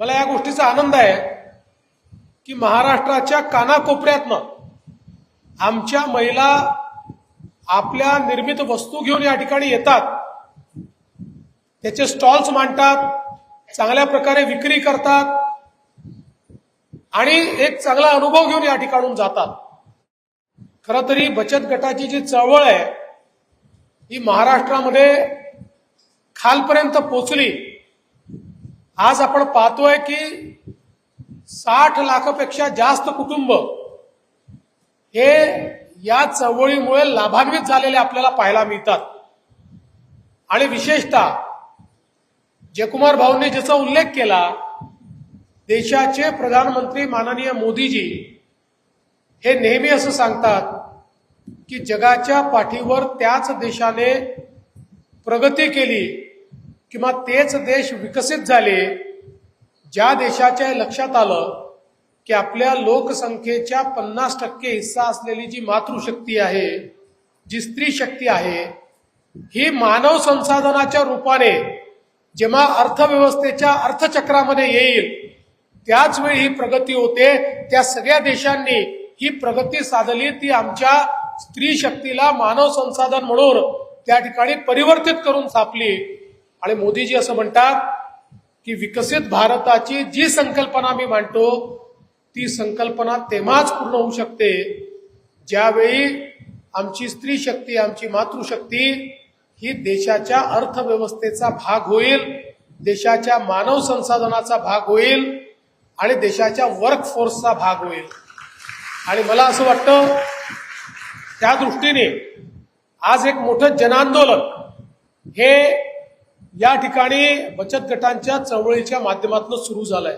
मला या गोष्टीचा आनंद आहे की महाराष्ट्राच्या कानाकोपऱ्यातनं आमच्या महिला आपल्या निर्मित वस्तू घेऊन या ठिकाणी येतात. त्याचे स्टॉल्स मांडतात चांगल्या प्रकारे विक्री करतात आणि एक चांगला अनुभव घेऊन या ठिकाणून जातात. खरं तरी बचत गटाची जी चळवळ आहे ही महाराष्ट्रामध्ये खालपर्यंत पोचली. आज आपण पाहतोय की साठ लाखापेक्षा जास्त कुटुंब हे या चळवळीमुळे लाभान्वित झालेले आपल्याला पाहायला मिळतात. आणि विशेषतः जयकुमार भाऊंनी ज्याचा उल्लेख केला देशाचे प्रधानमंत्री माननीय मोदीजी हे नेहमी असं सांगतात की जगाच्या पाठीवर त्याच देशाने प्रगती केली किंवा तेच देश विकसित झाले ज्या देशाच्या लक्षात आलं की आपल्या लोकसंख्येच्या पन्नास टक्के हिस्सा असलेली जी मातृशक्ती आहे जी स्त्री शक्ती आहे ही मानव संसाधनाच्या रूपाने जेव्हा अर्थव्यवस्थेच्या अर्थचक्रामध्ये येईल त्याच वेळी ही प्रगती होते. त्या सगळ्या देशांनी ही प्रगती साधली ती आमच्या स्त्री शक्तीला मानव संसाधन म्हणून त्या ठिकाणी परिवर्तित करून सापली. आणि मोदीजी असं म्हणतात की विकसित भारताची जी संकल्पना मी मांडतो ती संकल्पना तेव्हाच पूर्ण होऊ शकते ज्यावेळी आमची स्त्री शक्ती आमची मातृशक्ती ही देशाच्या अर्थव्यवस्थेचा भाग होईल देशाच्या मानव संसाधनाचा भाग होईल आणि देशाच्या वर्कफोर्सचा भाग होईल. आणि मला असं वाटतं त्या दृष्टीने आज एक मोठं जनांदोलन हे या ठिकाणी बचत गटांच्या चळवळीच्या माध्यमातून सुरू झालंय.